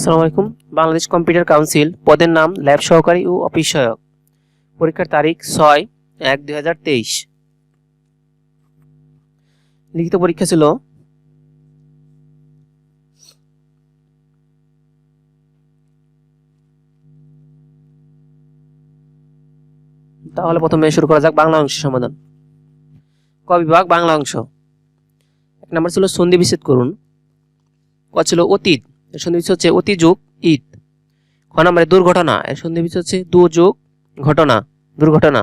আসসালামু আলাইকুম। Bangladesh computer council পদের নাম ল্যাব সহকারী ও অফিস সহায়ক পরীক্ষার তারিখ ছয় এক দুই হাজার তেইশ। লিখিত পরীক্ষা ছিল তাহলে প্রথমে শুরু করা যাক বাংলা অংশ সমাধান। ক বিভাগ, বাংলা অংশ। এক নম্বর ছিল সন্ধি বিচ্ছেদ করুন। ক ছিল অতীত। এর সন্ধি হচ্ছে অতি যুগ, ঈদ। খ নম্বরে দুর্ঘটনা, এর সন্ধি হচ্ছে দুযোগ ঘটনা, দুর্ঘটনা।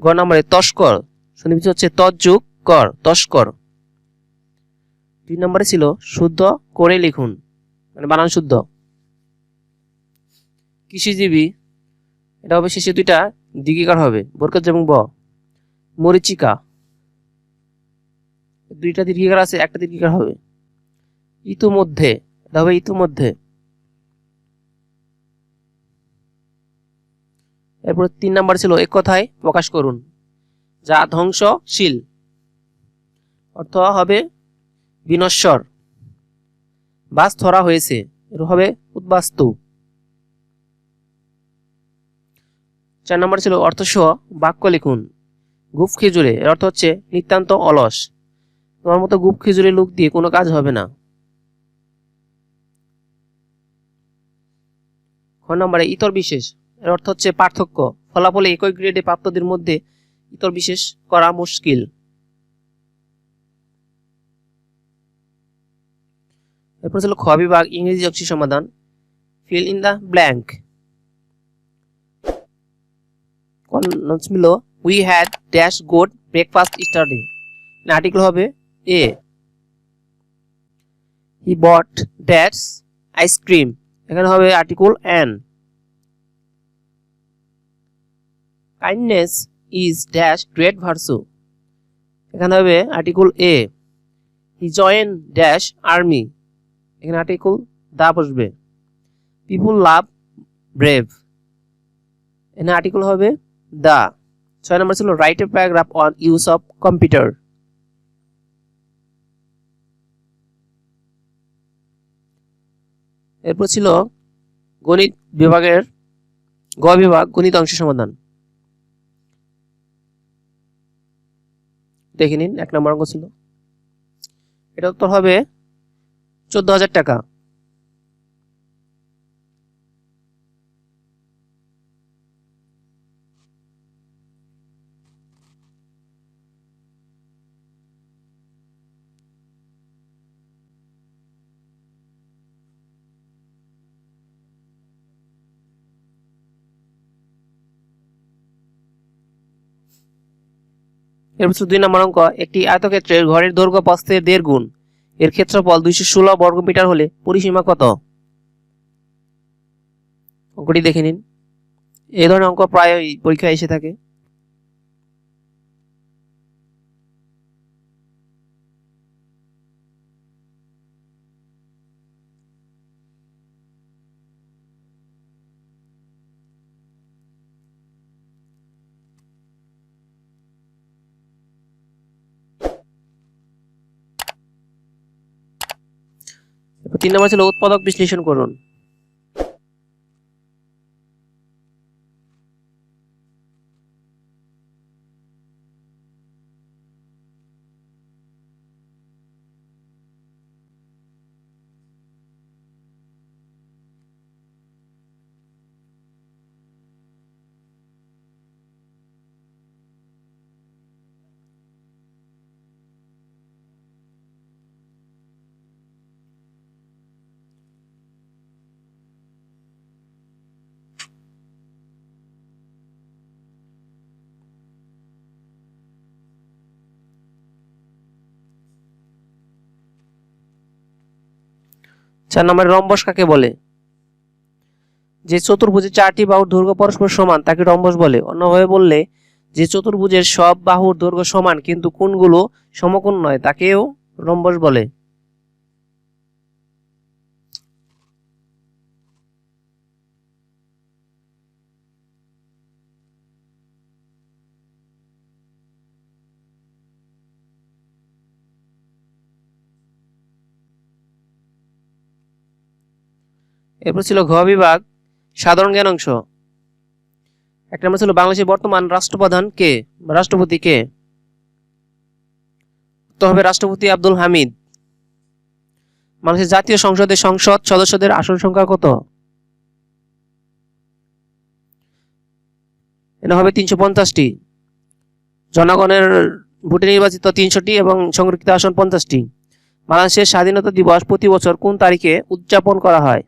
গ নম্বরে তস্কর সন্ধি হচ্ছে তৎযুগ কর, তস্কর। দুই নম্বরে ছিল শুদ্ধ করে লিখুন মানে বানান শুদ্ধ। কৃষিজীবী, এটা হবে শেষে দুইটা দিগিকার হবে, বরকত এবং ব। মরিচিকা, দুইটা দীর্ঘিকার আছে, একটা দীর্ঘিকার হবে। ইতিমধ্যে এটা হবে ইতিমধ্যে। এরপর তিন নাম্বার ছিল, এক কথায় প্রকাশ করুন, যা ধ্বংসশীল। অর্থ হবে বিনশ্বর বাস ধরা হয়েছে, এর হবে উদ্বাস্তু। চার নম্বর ছিল, অর্থসহ বাক্য লিখুন, গুপ খেজুরে, এর অর্থ হচ্ছে নিতান্ত অলস। তোমার মতো গুপ খেজুরে লোক দিয়ে কোনো কাজ হবে না। নম্বরে ইতর বিশেষ, এর অর্থ হচ্ছে পার্থক্য। ফলাফলে একই গ্রেডে প্রাপ্তদের মধ্যে ইতর বিশেষ করা মুশকিল। এরপর ছিল খ বিভাগ, ইংরেজি অংশী সমাধান। Fill in the blank we had dash good breakfast study article হবে a he bought dash ice cream এখানে হবে article an kindness is dash great virtue এখানে হবে article a he join dash army এখানে আর্টিকেল দা বসবে। People love brave এখানে article হবে the. ছয় নম্বর ছিল right a paragraph on use of computer এরপর ছিল গণিত বিভাগের গ বিভাগ, গণিত অংশ সমাধান। দেখে নিন, এক নম্বর অঙ্ক ছিল। এটা উত্তর হবে চোদ্দ হাজার টাকা। এরপর দুই নম্বর অঙ্ক, একটি আয়তক্ষেত্রের ঘরের দৈর্ঘ্য প্রস্থের দেড় গুণ। এর ক্ষেত্রফল দুইশো ষোলো বর্গ মিটার হলে পরিসীমা কত? অঙ্কটি দেখে নিন। এই ধরনের অঙ্ক প্রায় পরীক্ষায় এসে থাকে। তিন নম্বর ছিল উৎপাদক বিশ্লেষণ করুন। চার নম্বরে রম্বস কাকে বলে? যে চতুর্ভুজের চারটি বাহুর দৈর্ঘ্য পরস্পর সমান, তাকে রম্বস বলে। অন্যভাবে বললে, যে চতুর্ভুজের সব বাহুর দৈর্ঘ্য সমান, কিন্তু কোনগুলো সমকোণ নয়, তাকেও রম্বস বলে। এরপর ছিল ঘ বিভাগ, সাধারণ জ্ঞান অংশ। এক নম্বর ছিল বাংলাদেশের বর্তমান রাষ্ট্রপ্রধান কে? রাষ্ট্রপতি কে? তো হবে রাষ্ট্রপতি আব্দুল হামিদ। বাংলাদেশের জাতীয় সংসদের সংসদ সদস্যদের আসন সংখ্যা কত? এটা হবে তিনশো পঞ্চাশটি। জনগণের ভোটে নির্বাচিত তিনশোটি এবং সংরক্ষিত আসন পঞ্চাশটি। বাংলাদেশের স্বাধীনতা দিবস প্রতি বছর কোন তারিখে উদযাপন করা হয়?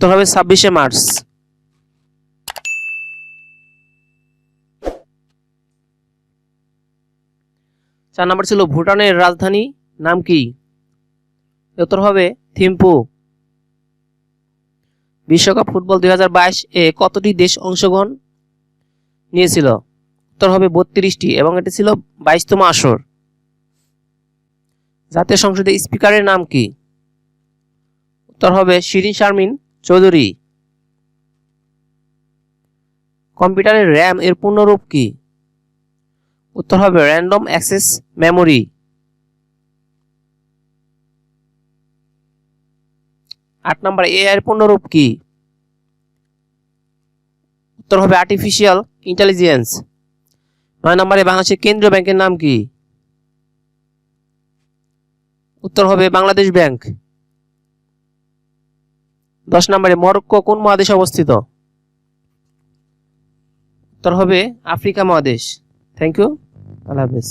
উত্তর হবে ছাব্বিশে মার্চ। চার নম্বর ছিল ভুটানের রাজধানী, নাম কি? উত্তর হবে থিম্পু। বিশ্বকাপ ফুটবল দুই হাজার বাইশ এ কতটি দেশ অংশগ্রহণ নিয়েছিল? উত্তর হবে বত্রিশটি এবং এটি ছিল বাইশতম আসর। জাতীয় সংসদের স্পিকারের নাম কি? উত্তর হবে শিরিন শারমিন। চৌধুরী। কম্পিউটারের র্যাম এর পূর্ণরূপ কি? উত্তর হবে র্যান্ডম অ্যাক্সেস মেমোরি আট নম্বর এ এর পূর্ণরূপ কি? উত্তর হবে আর্টিফিশিয়াল ইন্টেলিজেন্স নয় নম্বরে বাংলাদেশের কেন্দ্রীয় ব্যাংকের নাম কি? উত্তর হবে বাংলাদেশ ব্যাংক। দশ নম্বরে মরক্কো কোন মহাদেশে অবস্থিত? তোর হবে আফ্রিকা মহাদেশ। থ্যাংক ইউ আল্লাহ হাফেজ।